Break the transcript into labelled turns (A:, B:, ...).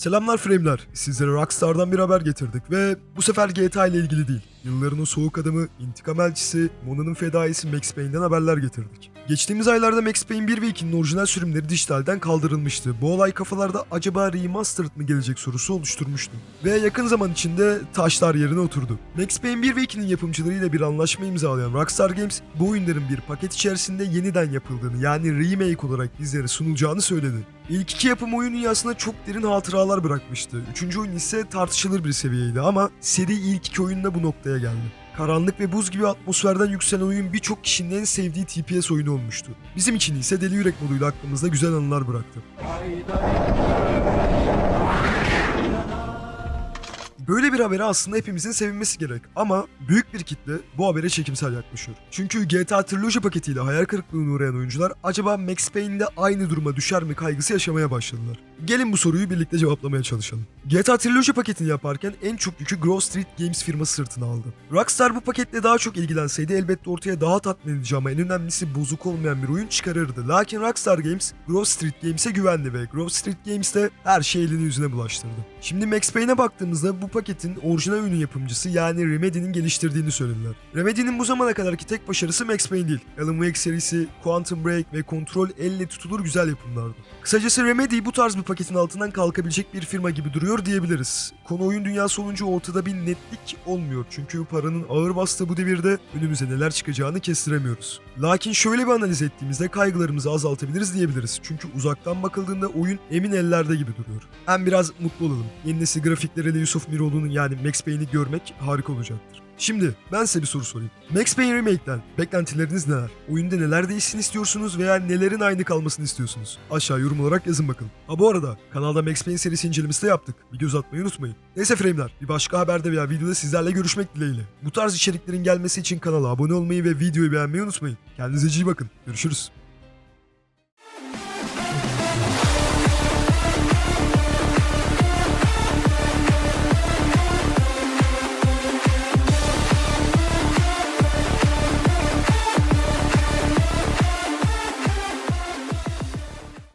A: Selamlar Frame'ler. Sizlere Rockstar'dan bir haber getirdik ve bu sefer GTA ile ilgili değil. Yılların o soğuk adamı, intikam elçisi, Mona'nın fedaisi Max Payne'den haberler getirdik. Geçtiğimiz aylarda Max Payne 1 ve 2'nin orijinal sürümleri dijitalden kaldırılmıştı. Bu olay kafalarda acaba remastered mı gelecek sorusu oluşturmuştu. Ve yakın zaman içinde taşlar yerine oturdu. Max Payne 1 ve 2'nin yapımcılarıyla bir anlaşma imzalayan Rockstar Games bu oyunların bir paket içerisinde yeniden yapıldığını yani remake olarak bizlere sunulacağını söyledi. İlk iki yapım oyun dünyasına çok derin hatıralar bırakmıştı. Üçüncü oyun ise tartışılır bir seviyeydi ama seri ilk iki oyunda bu noktaya geldi. Karanlık ve buz gibi atmosferden yükselen oyun birçok kişinin en sevdiği TPS oyunu olmuştu. Bizim için ise Deli Yürek moduyla aklımızda güzel anılar bıraktı. Böyle bir habere aslında hepimizin sevinmesi gerek ama büyük bir kitle bu habere çekimsel yaklaşıyor. Çünkü GTA Trilogy paketiyle hayal kırıklığına uğrayan oyuncular acaba Max Payne'de aynı duruma düşer mi kaygısı yaşamaya başladılar. Gelin bu soruyu birlikte cevaplamaya çalışalım. GTA Trilogy paketini yaparken en çok yükü Grove Street Games firması sırtına aldı. Rockstar bu paketle daha çok ilgilenseydi elbette ortaya daha tatmin edici ama en önemlisi bozuk olmayan bir oyun çıkarırdı. Lakin Rockstar Games Grove Street Games'e güvendi ve Grove Street Games de her şey elini yüzüne bulaştırdı. Şimdi Max Payne'e baktığımızda bu paketin orijinal oyunun yapımcısı yani Remedy'nin geliştirdiğini söylediler. Remedy'nin bu zamana kadarki tek başarısı Max Payne değil. Alan Wake serisi, Quantum Break ve Control elle tutulur güzel yapımlardı. Kısacası Remedy bu tarz bir paketin altından kalkabilecek bir firma gibi duruyor diyebiliriz. Konu oyun dünyası olunca ortada bir netlik olmuyor çünkü paranın ağır bastığı bu devirde önümüze neler çıkacağını kestiremiyoruz. Lakin şöyle bir analiz ettiğimizde kaygılarımızı azaltabiliriz diyebiliriz. Çünkü uzaktan bakıldığında oyun emin ellerde gibi duruyor. Hem biraz mutlu olalım. Yeni nesil grafikleriyle Yusuf Miroğlu'nun yani Max Payne'i görmek harika olacaktır. Şimdi ben size bir soru sorayım. Max Payne Remake'den beklentileriniz neler? Oyunda neler değişsin istiyorsunuz veya nelerin aynı kalmasını istiyorsunuz? Aşağı yorum olarak yazın bakalım. Ha bu arada kanalda Max Payne serisi incelemesi de yaptık. Bir göz atmayı unutmayın. Neyse Frame'ler bir başka haberde veya videoda sizlerle görüşmek dileğiyle. Bu tarz içeriklerin gelmesi için kanala abone olmayı ve videoyu beğenmeyi unutmayın. Kendinize iyi bakın. Görüşürüz.